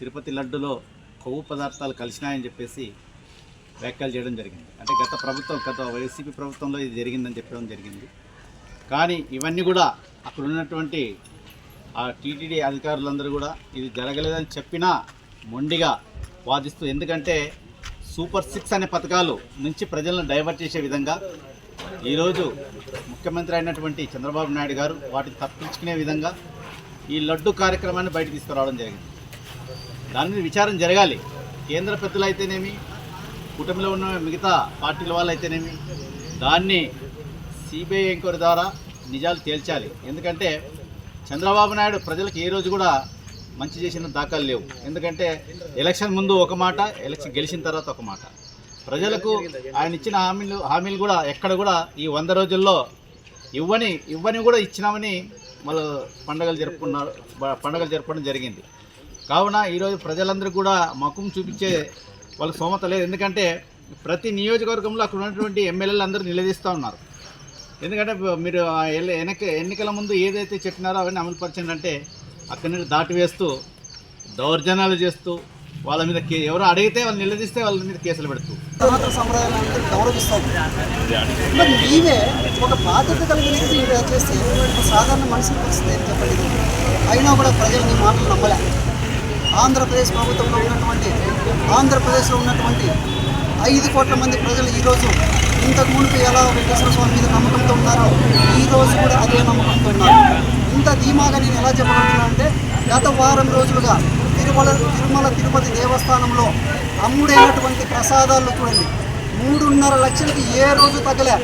తిరుపతి లడ్డులో కొవ్వు పదార్థాలు కలిసినాయని చెప్పేసి వ్యాఖ్యలు చేయడం జరిగింది. అంటే గత ప్రభుత్వం గత వైసీపీ ప్రభుత్వంలో ఇది జరిగిందని చెప్పడం జరిగింది. కానీ ఇవన్నీ కూడా అక్కడ ఉన్నటువంటి ఆ టీటీడీ అధికారులందరూ కూడా ఇది జరగలేదని చెప్పినా మొండిగా వాదిస్తూ ఎందుకంటే సూపర్ సిక్స్ అనే పథకాలు నుంచి ప్రజలను డైవర్ట్ చేసే విధంగా ఈరోజు ముఖ్యమంత్రి అయినటువంటి చంద్రబాబు నాయుడు గారు వాటిని తప్పించుకునే విధంగా ఈ లడ్డు కార్యక్రమాన్ని బయట తీసుకురావడం జరిగింది. దాని మీద విచారం జరగాలి. కేంద్ర పెద్దలు అయితేనేమి కూటమిలో ఉన్న మిగతా పార్టీల వాళ్ళు అయితేనేమి దాన్ని సిబిఐ ఎంక్వైరీ ద్వారా నిజాలు తేల్చాలి. ఎందుకంటే చంద్రబాబు నాయుడు ప్రజలకు ఏ రోజు కూడా మంచి చేసిన దాఖలు లేవు. ఎందుకంటే ఎలక్షన్ ముందు ఒక మాట ఎలక్షన్ గెలిచిన తర్వాత ఒక మాట. ప్రజలకు ఆయన ఇచ్చిన హామీలు హామీలు కూడా ఎక్కడ కూడా ఈ వంద రోజుల్లో ఇవ్వని ఇవ్వని కూడా ఇచ్చినామని వాళ్ళు పండగలు జరుపుకున్నారు పండుగలు పండగలు జరిగింది. కావున ఈరోజు ప్రజలందరూ కూడా మకుం చూపించే వాళ్ళ సోమత లేదు. ఎందుకంటే ప్రతి నియోజకవర్గంలో అక్కడ ఉన్నటువంటి ఎమ్మెల్యేలు అందరూ నిలదీస్తూ ఉన్నారు. ఎందుకంటే మీరు ఎన్నిక ఎన్నికల ముందు ఏదైతే చెప్పినారో అవన్నీ అమలు పరిచిందంటే అక్కడి నుండి దాటివేస్తూ దౌర్జన్యాలు చేస్తూ వాళ్ళ మీద ఎవరు అడిగితే వాళ్ళు నిలదీస్తే వాళ్ళ మీద కేసులు పెడుతూ. సంప్రదాయాలను గౌరవిస్తాం. మరి ఒక బాధ్యత కలిగిన చేస్తే సాధారణ మనిషిని వస్తుంది ఏం అయినా కూడా ప్రజలు నీ మాటలు నమ్మలే ఆంధ్రప్రదేశ్ ప్రభుత్వంలో ఉన్నటువంటి ఆంధ్రప్రదేశ్లో ఉన్నటువంటి ఐదు కోట్ల మంది ప్రజలు ఈరోజు ఇంతకు మునుపు ఎలా వెంకటేశ్వర స్వామి మీద నమ్మకంతో ఉన్నారో ఈరోజు కూడా అదే నమ్మకంతో ఉన్నారు. ఇంత ధీమాగా నేను ఎలా చెప్పగలుగుతున్నా అంటే గత వారం రోజులుగా తిరుమల తిరుమల తిరుపతి దేవస్థానంలో అమ్ముడైనటువంటి ప్రసాదాలు చూడండి. మూడున్నర లక్షలకి ఏ రోజు తగ్గలే.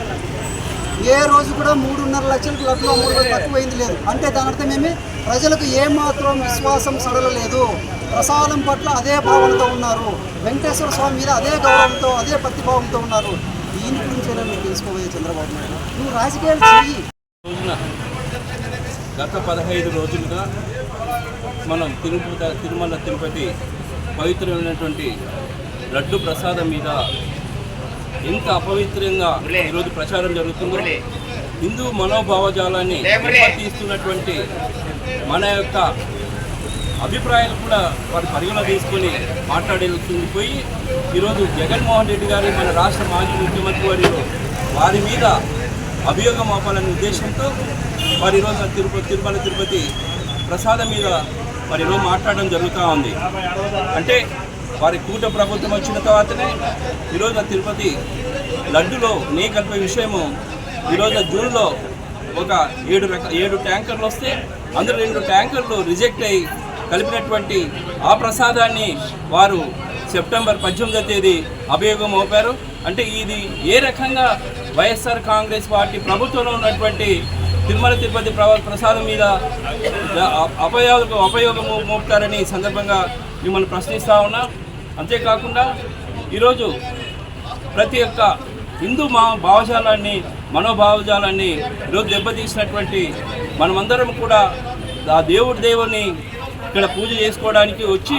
ఏ రోజు కూడా మూడున్నర లక్షలకు లడ్లు మూడు తక్కువైంది లేదు. అంటే దాని అర్థం ఏమి? ప్రజలకు ఏమాత్రం విశ్వాసం సడలలేదు. ప్రసాదం పట్ల అదే భావంతో ఉన్నారు. వెంకటేశ్వర స్వామి మీద అదే గౌరవంతో అదే భక్తిభావంతో ఉన్నారు. దీని గురించి మీరు తెలుసుకోబోయే చంద్రబాబు నాయుడు? నువ్వు రాజకీయాలు చెయ్యి. రోజున గత పదహైదు రోజులుగా మనం తిరుపతి తిరుమల తిరుపతి పవిత్రమైనటువంటి లడ్డు ప్రసాదం మీద ఎంత అపవిత్రంగా ఈరోజు ప్రచారం జరుగుతుందో హిందూ మనోభావజాలాన్ని తీస్తున్నటువంటి మన యొక్క అభిప్రాయాలు కూడా వారు పరిగణ తీసుకొని మాట్లాడేస్తుంది పోయి ఈరోజు జగన్మోహన్ రెడ్డి గారు మన రాష్ట్ర మాజీ ముఖ్యమంత్రి వారు వారి మీద అభియోగం ఆపాలనే ఉద్దేశంతో వారి ఈరోజు తిరుపతి తిరుమల తిరుపతి ప్రసాదం మీద వారి ఈరోజు మాట్లాడడం జరుగుతూ ఉంది. అంటే వారి కూట ప్రభుత్వం వచ్చిన తర్వాతనే ఈరోజు తిరుపతి లడ్డులో నీ కలిపే విషయము ఈరోజు జూన్లో ఒక ఏడు రక ఏడు ట్యాంకర్లు వస్తే అందులో రెండు ట్యాంకర్లు రిజెక్ట్ అయ్యి కలిపినటువంటి ఆ ప్రసాదాన్ని వారు సెప్టెంబర్ పద్దెనిమిదో తేదీ అభియోగం మోపారు. అంటే ఇది ఏ రకంగా వైఎస్ఆర్ కాంగ్రెస్ పార్టీ ప్రభుత్వంలో ఉన్నటువంటి తిరుమల తిరుపతి ప్ర- ప్రసాదం మీద అ- అపయోగ అపయోగం మోపుతారని సందర్భంగా మిమ్మల్ని ప్రశ్నిస్తా ఉన్నా. అంతేకాకుండా ఈరోజు ప్రతి ఒక్క హిందూ మా భావజాలాన్ని మనోభావజాలాన్ని ఈరోజు దెబ్బతీసినటువంటి మనమందరం కూడా ఆ దేవుడి దేవుని ఇక్కడ పూజ చేసుకోవడానికి వచ్చి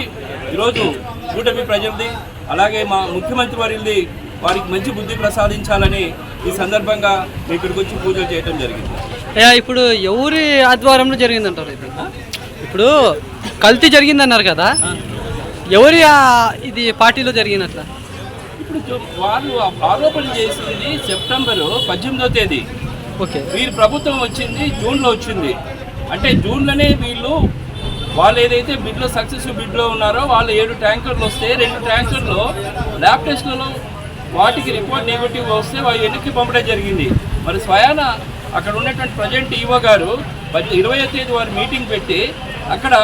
ఈరోజు కూటమి ప్రజలది అలాగే మా ముఖ్యమంత్రి వారిది వారికి మంచి బుద్ధి ప్రసాదించాలని ఈ సందర్భంగా ఇక్కడికి వచ్చి పూజలు చేయడం జరిగింది. అయ్యా ఇప్పుడు ఎవరి ఆధ్వర్యంలో జరిగిందంటారు ఇది? ఇప్పుడు కల్తీ జరిగిందన్నారు కదా. ఎవరి ఇది పార్టీలో జరిగినట్ల? ఇప్పుడు వాళ్ళు ఆరోపణ చేసింది సెప్టెంబర్ పద్దెనిమిదో తేదీ. ఓకే. వీరి ప్రభుత్వం వచ్చింది జూన్లో వచ్చింది. అంటే జూన్లోనే వీళ్ళు వాళ్ళు ఏదైతే బిడ్లో సక్సెస్ బిడ్లో ఉన్నారో వాళ్ళు ఏడు ట్యాంకర్లు వస్తే రెండు ట్యాంకర్లు ల్యాబ్ టెస్ట్లలో వాటికి రిపోర్ట్ నెగిటివ్ వస్తే వాళ్ళు వెనక్కి పంపడం జరిగింది. మరి స్వయాన అక్కడ ఉన్నటువంటి ప్రజెంట్ ఈవో గారు ఇరవై తేదీ వారు మీటింగ్ పెట్టి అక్కడ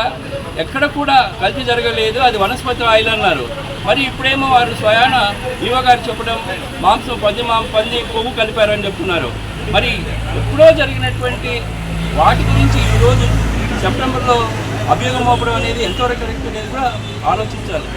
ఎక్కడ కూడా కల్తీ జరగలేదు అది వనస్పతి ఆయిల్ అన్నారు. మరి ఇప్పుడేమో వారు స్వయాన ఈవో గారు చెప్పడం మాంసం పంది మాం పంది కొవ్వు కలిపారని చెప్తున్నారు. మరి ఎప్పుడో జరిగినటువంటి వాటి గురించి ఈరోజు సెప్టెంబర్లో అభియోగం మోపడం అనేది ఎంతవరకు కరెక్ట్ అనేది కూడా ఆలోచించాలి.